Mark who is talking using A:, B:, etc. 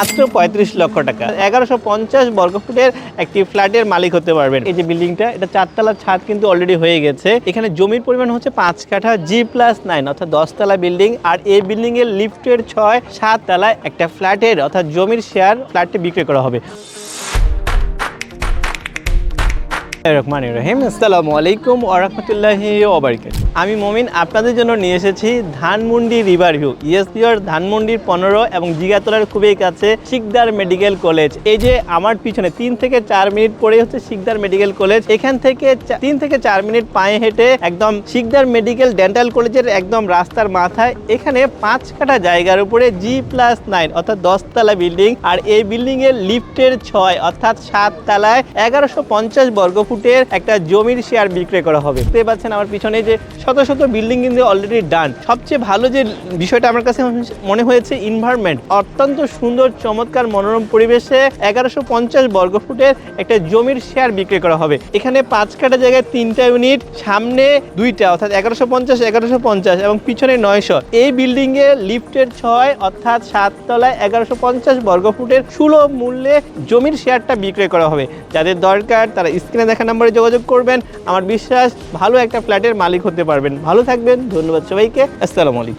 A: মাত্র পঁয়ত্রিশ লক্ষ টাকা। এগারোশো পঞ্চাশ বর্গফুটের একটি ফ্ল্যাটের মালিক হতে পারবেন। এই যে বিল্ডিংটা, এটা চারতলার ছাদ কিন্তু অলরেডি হয়ে গেছে। এখানে জমির পরিমাণ হচ্ছে পাঁচ কাঠা জি প্লাস নাইন অর্থাৎ দশতলা বিল্ডিং। আর এই বিল্ডিং এর লিফটের ছয় সাত তলায় একটা ফ্ল্যাটের, অর্থাৎ জমির শেয়ার ফ্ল্যাটটি বিক্রি করা হবে। রহমান রহিম। আসসালামু আলাইকুম ওরহমতুল্লাহি ওবরকাত আমি মমিন, আপনাদের জন্য নিয়ে এসেছি Dhanmondi river view. Yes pure ধানমন্ডির পনেরো এবং জিগাতলার খুবই কাছে শিকদার মেডিকেল কলেজ। এই যে আমার পিছনে তিন থেকে চার মিনিট পরে হচ্ছে শিকদার মেডিকেল কলেজ। এখান থেকে তিন থেকে চার মিনিট পায়ে হেঁটে একদম শিকদার মেডিকেল ডেন্টাল কলেজের একদম রাস্তার মাথায় এখানে পাঁচ কাঠা জায়গার উপরে জি প্লাস নাইন অর্থাৎ দশতলা বিল্ডিং। আর এই বিল্ডিং এর লিফটের ছয় অর্থাৎ সাত তলায় এগারোশো পঞ্চাশ বর্গ ফুটের একটা জমির শেয়ার বিক্রি করা হবে। দেখতে পাচ্ছেন আমার পিছনে যে শত শত বিল্ডিং কিন্তু অলরেডি ডান সবচেয়ে ভালো যে বিষয়টা আমার কাছে মনে হয়েছে ইনভায়রনমেন্ট অত্যন্ত সুন্দর, চমৎকার, মনোরম পরিবেশে এগারোশো পঞ্চাশ বর্গ ফুটের একটা জমির শেয়ার বিক্রি করা হবে। এখানে পাঁচ কাটা জায়গায় তিনটা ইউনিট সামনে দুইটা, অর্থাৎ এগারোশো পঞ্চাশ এগারোশো পঞ্চাশ এবং পিছনে নয়শো। এই বিল্ডিং এ লিফটের ছয়, অর্থাৎ সাত তলায় এগারোশো পঞ্চাশ বর্গ ফুটের সুলভ মূল্যে জমির শেয়ারটা বিক্রয় করা হবে। যাদের দরকার, তারা স্ক্রিনে দেখা নম্বরে যোগাযোগ করবেন। আমার বিশ্বাস, ভালো একটা ফ্ল্যাটের মালিক হতে পারবেন। ভালো থাকবেন, ধন্যবাদ সবাইকে। আসসালামু আলাইকুম।